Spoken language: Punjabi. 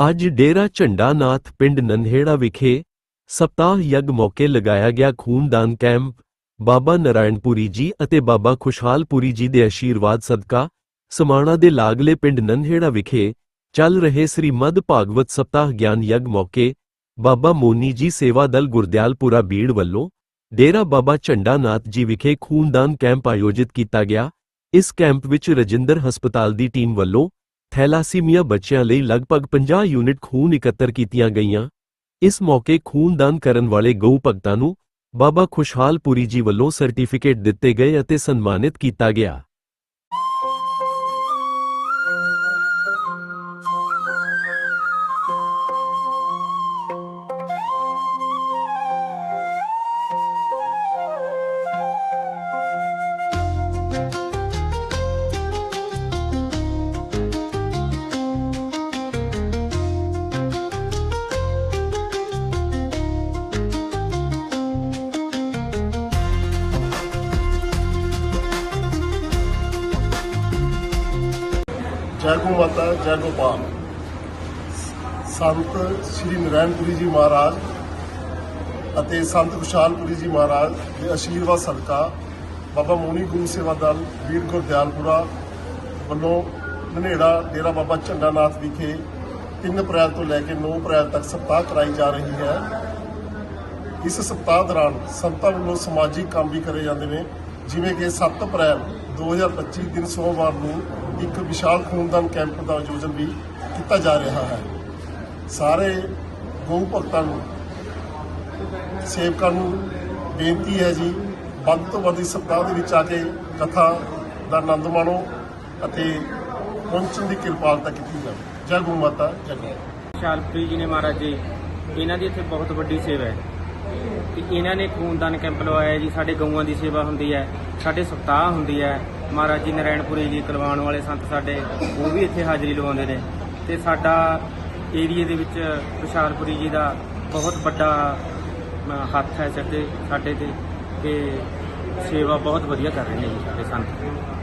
ਅੱਜ ਡੇਰਾ ਝੰਡਾ ਨਾਥ ਪਿੰਡ ਨਨਹੇੜਾ ਵਿਖੇ ਸਪਤਾਹ ਯੱਗ ਮੌਕੇ ਲਗਾਇਆ ਗਿਆ ਖੂਨਦਾਨ ਕੈਂਪ। ਬਾਬਾ ਨਾਰਾਇਣਪੁਰੀ ਜੀ ਅਤੇ ਬਾਬਾ ਖੁਸ਼ਹਾਲਪੁਰੀ ਜੀ ਦੇ ਆਸ਼ੀਰਵਾਦ ਸਦਕਾ ਸਮਾਣਾ ਦੇ ਲਾਗਲੇ ਪਿੰਡ ਨਨਹੇੜਾ ਵਿਖੇ ਚੱਲ ਰਹੇ ਸ੍ਰੀ ਮਦ ਭਾਗਵਤ ਸਪਤਾਹ ਗਿਆਨ ਯੱਗ ਮੌਕੇ ਬਾਬਾ ਮੋਨੀ ਜੀ ਸੇਵਾ ਦਲ ਗੁਰਦਿਆਲਪੁਰਾ ਬੀੜ ਵੱਲੋਂ ਡੇਰਾ ਬਾਬਾ ਝੰਡਾ ਨਾਥ ਜੀ ਵਿਖੇ ਖੂਨਦਾਨ ਕੈਂਪ ਆਯੋਜਿਤ ਕੀਤਾ ਗਿਆ। ਇਸ ਕੈਂਪ ਵਿੱਚ ਰਜਿੰਦਰ ਹਸਪਤਾਲ ਦੀ ਟੀਮ ਵੱਲੋਂ ਥੈਲਾਸੀਮੀਆ ਬੱਚਿਆਂ ਲਈ ਲਗਭਗ 50 ਯੂਨਿਟ ਖੂਨ ਇਕੱਤਰ ਕੀਤੀਆਂ ਗਈਆਂ। ਇਸ ਮੌਕੇ ਖੂਨਦਾਨ ਕਰਨ ਵਾਲੇ ਗਊ ਭਗਤਾਂ ਨੂੰ ਬਾਬਾ ਖੁਸ਼ਹਾਲ ਪੁਰੀ ਜੀ ਵੱਲੋਂ ਸਰਟੀਫਿਕੇਟ ਦਿੱਤੇ ਗਏ ਅਤੇ ਸਨਮਾਨਿਤ ਕੀਤਾ ਗਿਆ। ਜੈ ਗੋ ਮਾਤਾ ਜੈ ਗੋਪਾਲ ਸੰਤ ਸ੍ਰੀ ਨਰੈਣਪੁਰੀ ਜੀ ਮਹਾਰਾਜ ਅਤੇ ਸੰਤ ਖੁਸ਼ਾਲਪੁਰੀ ਜੀ ਮਹਾਰਾਜ ਦੇ ਆਸ਼ੀਰਵਾਦ ਸਦਕਾ ਬਾਬਾ ਮੋਨੀ ਗੁਰੂ ਸੇਵਾ ਦਲ, ਵੀਰ ਗੁਰਦਿਆਲਪੁਰਾ ਵੱਲੋਂ ਨਨੇੜਾ ਡੇਰਾ ਬਾਬਾ ਝੰਡਾਨਾਥ ਵਿਖੇ 3 ਅਪ੍ਰੈਲ ਤੋਂ ਲੈ ਕੇ 9 ਅਪ੍ਰੈਲ ਤੱਕ ਸਪਤਾਹ ਕਰਾਈ ਜਾ ਰਹੀ ਹੈ। ਇਸ ਸਪਤਾਹ ਦੌਰਾਨ ਸੰਤਾਂ ਵੱਲੋਂ ਸਮਾਜਿਕ ਕੰਮ ਵੀ ਕਰੇ ਜਾਂਦੇ ਨੇ। ਜਿਵੇਂ ਕਿ 7 ਅਪ੍ਰੈਲ 2025 ਦਿਨ ਸੋਮਵਾਰ ਨੂੰ ਇੱਕ ਵਿਸ਼ਾਲ ਖੂਨਦਾਨ ਕੈਂਪ ਦਾ ਆਯੋਜਨ ਵੀ ਕੀਤਾ ਜਾ ਰਿਹਾ ਹੈ। ਸਾਰੇ ਗਊ ਭਗਤਾਂ ਨੂੰ, ਸੇਵਕਾਂ ਨੂੰ ਬੇਨਤੀ ਹੈ ਜੀ, ਵੱਧ ਤੋਂ ਵੱਧ ਇਸ ਸਪਤਾਹ ਦੇ ਵਿੱਚ ਆ ਕੇ ਕਥਾ ਦਾ ਆਨੰਦ ਮਾਣੋ ਅਤੇ ਪਹੁੰਚਣ ਦੀ ਕਿਰਪਾਲਤਾ ਕੀਤੀ ਜਾਵੇ। ਜੈ ਗਊ ਮਾਤਾ, ਜੈ ਗਊ ਸ਼ਾਲਪ੍ਰੀਤ ਜੀ ਨੇ ਮਹਾਰਾਜ ਜੀ, ਇਹਨਾਂ ਦੀ ਇੱਥੇ ਬਹੁਤ ਵੱਡੀ ਸੇਵਾ ਹੈ। ਤੇ ਇਹਨਾਂ ਨੇ ਖੂਨਦਾਨ ਕੈਂਪ ਲਵਾਇਆ ਜੀ, ਸਾਡੇ ਗਊਆਂ ਦੀ ਸੇਵਾ ਹੁੰਦੀ ਹੈ, ਸਾਡੇ ਸਪਤਾਹ ਹੁੰਦੀ ਹੈ। ਮਹਾਰਾਜ ਜੀ ਨਰਾਇਣਪੁਰੀ ਜੀ ਕੁਲਵਾਣ ਵਾਲੇ ਸੰਤ ਸਾਡੇ, ਉਹ ਵੀ ਇੱਥੇ ਹਾਜ਼ਰੀ ਲਵਾਉਂਦੇ ਨੇ। ਤੇ ਸਾਡਾ ਏਰੀਏ ਦੇ ਵਿੱਚ ਵਿਸ਼ਾਲਪੁਰੀ ਜੀ ਦਾ ਬਹੁਤ ਵੱਡਾ ਹੱਥ ਹੈ ਸਿਰ ਸਾਡੇ ਤੇ। ਤੇ ਸੇਵਾ ਬਹੁਤ ਵਧੀਆ ਕਰ ਰਹੇ ਨੇ ਜੀ ਸਾਡੇ ਸੰਤ।